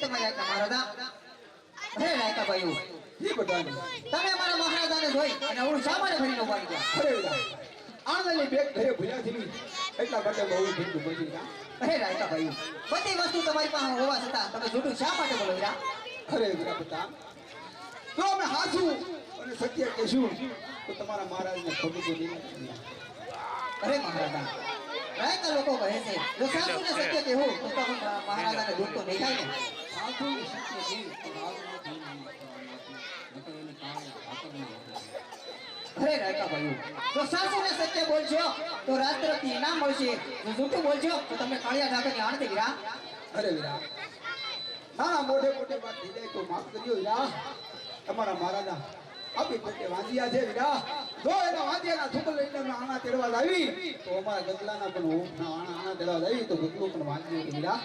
તમારી આજ્ઞા મહારાજા હે તમે અમારા મહારાજાને જોઈ. અને હું શા માટે ફરીને ઊભા ગયા અરે વિરા આંગળી બેગ ઘરે ભૂલ્યા થી એટલા માટે બહુ ભીંડું બની ગયા અરે ભાઈઓ બધી વસ્તુ તમારી પાસે હોવા છતાં તમે જૂઠું શા માટે બોલો હીરા અરે વિરા બધા જો અમે હાસું અને સત્ય કહેશું તો તમારા મહારાજને ખોટું તો નહીં અરે મહારાજા રાયકા લોકો કહે છે જો સાચું સત્ય કહેવું તો તો મહારાજાને દુઃખ તો નહીં થાય ને. સાચું ને સત્ય છે તો રાગમાં થઈ નહીં નકર એને કારણે હાકર અરે રાયકા ભાઈઓ જો સાચું સત્ય બોલશો તો રાજ ઇનામ મળશે. જો જૂઠું બોલશો તો તમે કાળિયા ઢાકરની આણથી હીરા? અરે વિરા નાના મોઢે મોઢે વાત થઈ જાય, તો માફ કરજો વિરા તમારા મહારાજા આપી પોતે વાંધિયા છે વિરા જો લાવી, તો અમારા ગગલાના પણ લાવી, તો વિરા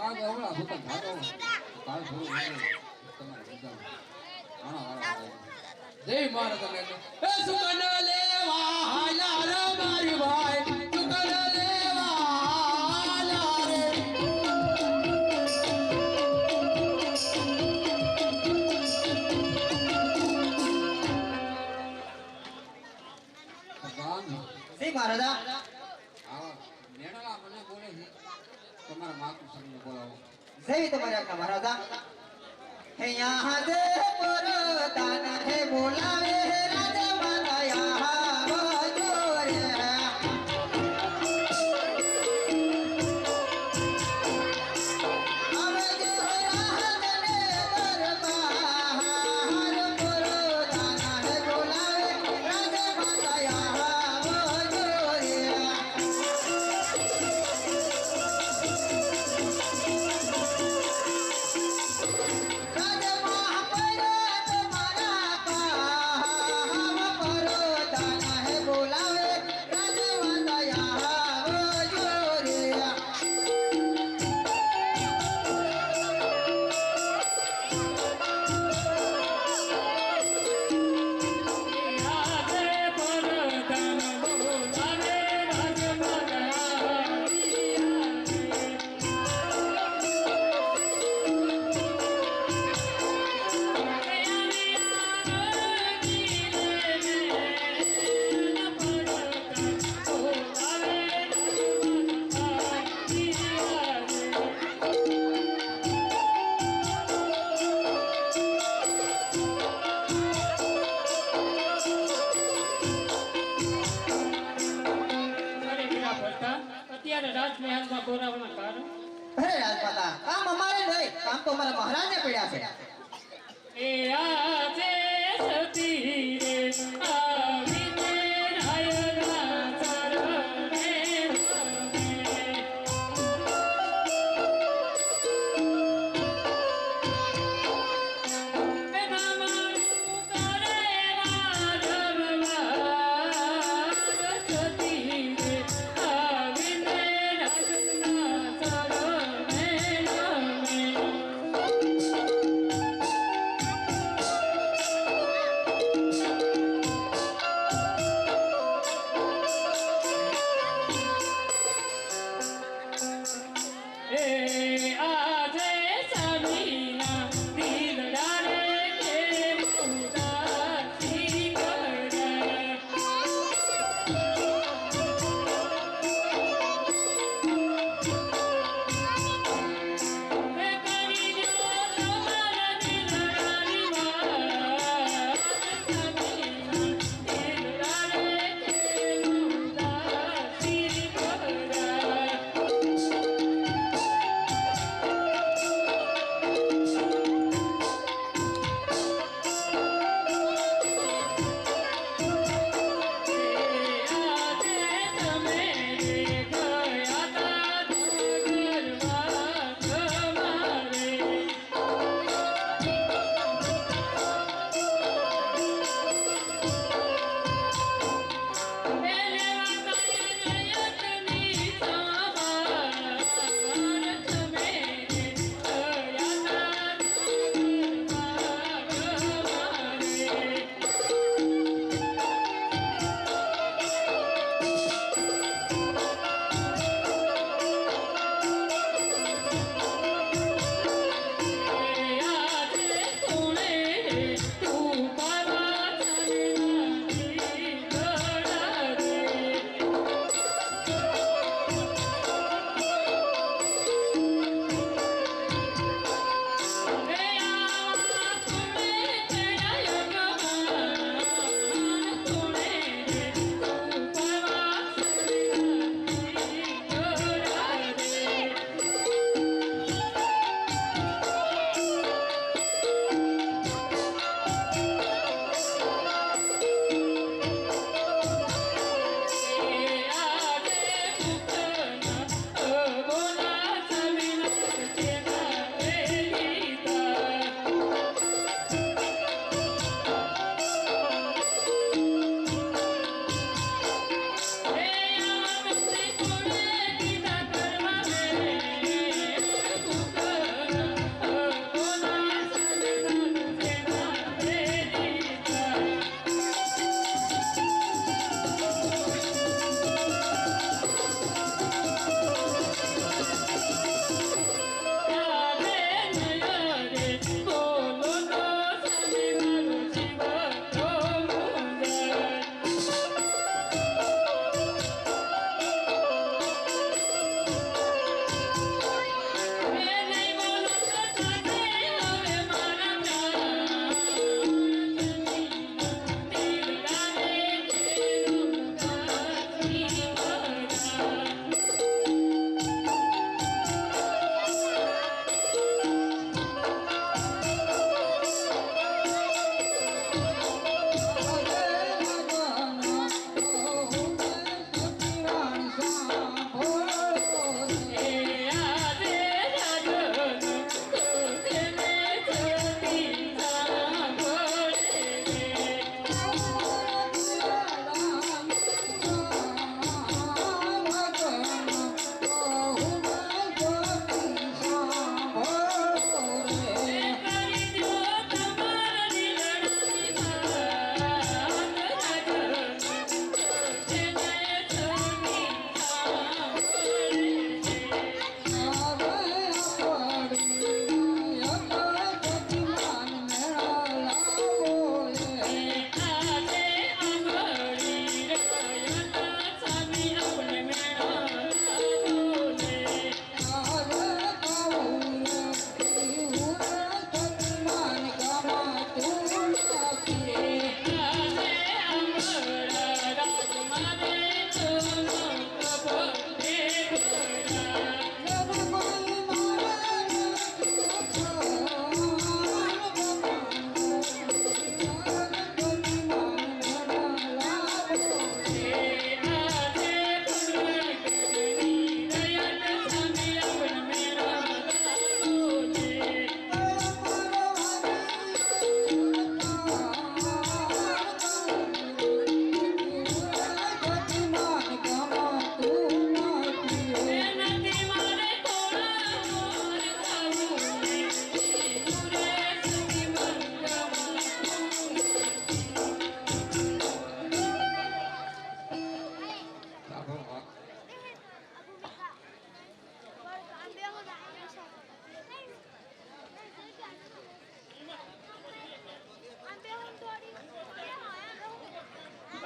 આ તો હમણાં થતો હોય. કાલ થોડું તમારે. આના જય મહારાજ એ સુકન લેવા હાલા રે મારી ભાઈ તમારી આજ્ઞા મહારાજા હે યહાં દે પરદાન હે તો અમારા મહારાજને પડ્યા છે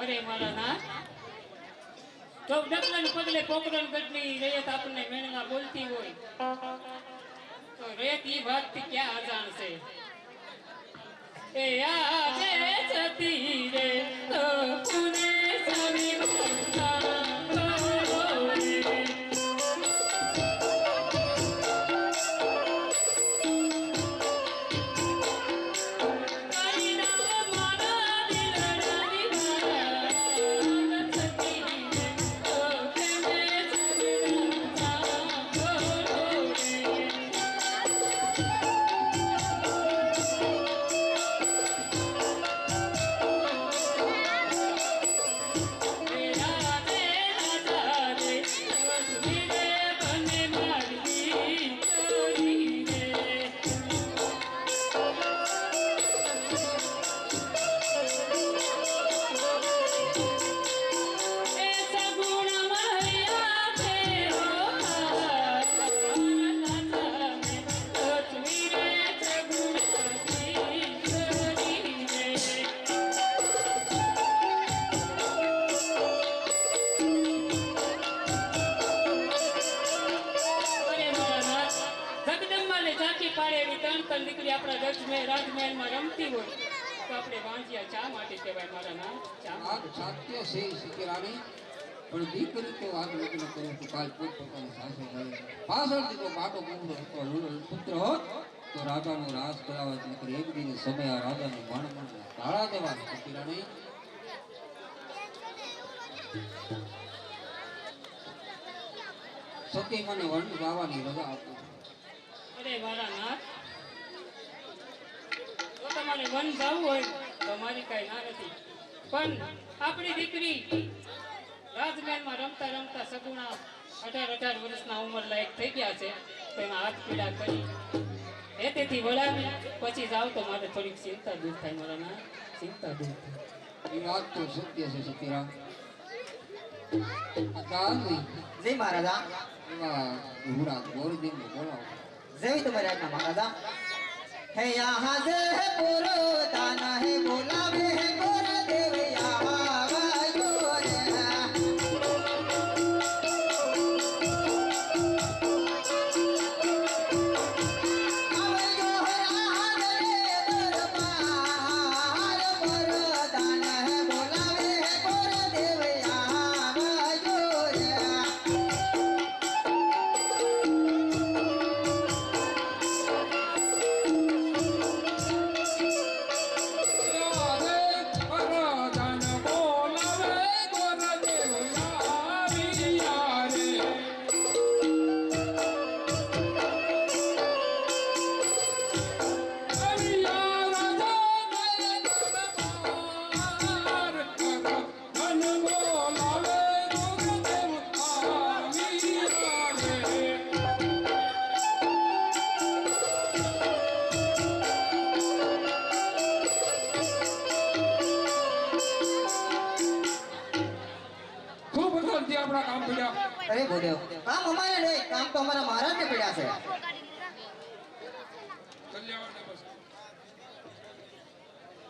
મારા ના. તો ડગલાને પગલે કોકરણ ગઢની રેત આપણને મેણમાં બોલતી હોય. તો રેત ઈ વાતથી ક્યાં અજાણ છે? એ આજે જતી રે. ત્રણ ત્રણ દીકરી આપણા રાજમહેલ રાજમહેલમાં રમતી હોય તો આપણે વાંજિયા ચા માટે કહેવાય. મારા નામ ચા. સત્ય છે સિકરાણી પણ દીકરી તો આગ લગ્ન કર્યું તો કાલ પોતપોતાની સાસુ ઘરે પાછળથી તો બાટો કુંડો હતો પુત્ર હોત તો રાજાનો રાજ કરાવત દીકરી એક દિને સમય આ રાજાને મણ મણ તાળા દેવાના સિકરાણી સતી મને વંડ ગાવાની રજા આપો. અરે વારા નાથ તમારે મન જવું હોય તો મારી કાંઈ ના નથી. પણ આપણી દીકરી રાજમહેલમાં રમતા રમતા સગુણા અઢાર અઢાર વર્ષના ઉંમર લાયક થઈ ગયા છે તો એમાં હાથ પીડા કરી હેતેથી વળાવી પછી જાવ તો મારે થોડીક ચિંતા દૂર થાય મારા ના ચિંતા દૂર થાય. એ વાત તો સત્ય છે સતીરામ. જય મહારાજા. બોલાવો. જેવી તમારી આજ્ઞા મહારાજા. હે યહાં સે પુરો તાના હે બોલાવે હે है દેવ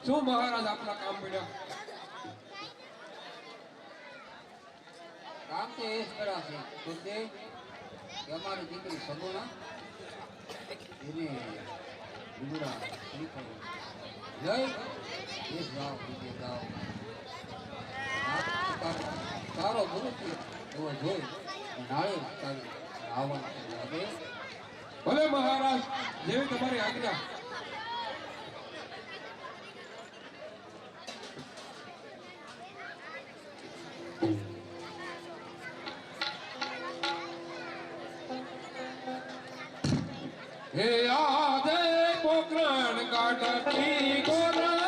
શું મહારાજ આપણા કામ પડ્યા? કામ તો એ જ કરાશે ગુરુદેવ કે અમારી દીકરી સગુણા, એને શ્રીફળ લઈ એ જાઓ, બીજે જાઓ. તારો ગુરુ છે એવો જોઈ નાળે તારી આવવાનું ભલે મહારાજ, જેવી તમારી આજ્ઞા. હે આદે કોકરણ કાઢતી કોરા